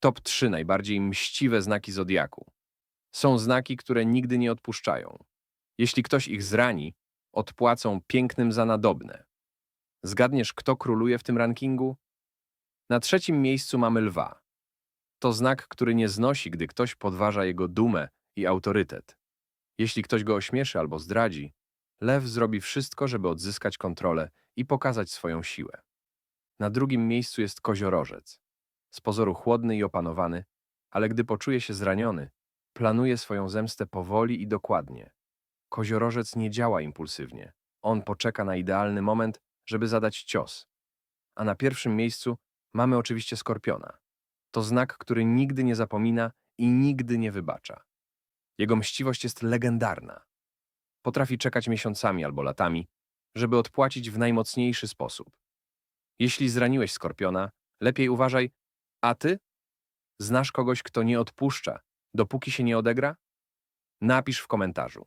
Top 3 najbardziej mściwe znaki zodiaku. Są znaki, które nigdy nie odpuszczają. Jeśli ktoś ich zrani, odpłacą pięknym za nadobne. Zgadniesz, kto króluje w tym rankingu? Na trzecim miejscu mamy lwa. To znak, który nie znosi, gdy ktoś podważa jego dumę i autorytet. Jeśli ktoś go ośmieszy albo zdradzi, lew zrobi wszystko, żeby odzyskać kontrolę i pokazać swoją siłę. Na drugim miejscu jest koziorożec. Z pozoru chłodny i opanowany, ale gdy poczuje się zraniony, planuje swoją zemstę powoli i dokładnie. Koziorożec nie działa impulsywnie. On poczeka na idealny moment, żeby zadać cios. A na pierwszym miejscu mamy oczywiście skorpiona. To znak, który nigdy nie zapomina i nigdy nie wybacza. Jego mściwość jest legendarna. Potrafi czekać miesiącami albo latami, żeby odpłacić w najmocniejszy sposób. Jeśli zraniłeś skorpiona, lepiej uważaj, a ty? Znasz kogoś, kto nie odpuszcza, dopóki się nie odegra? Napisz w komentarzu.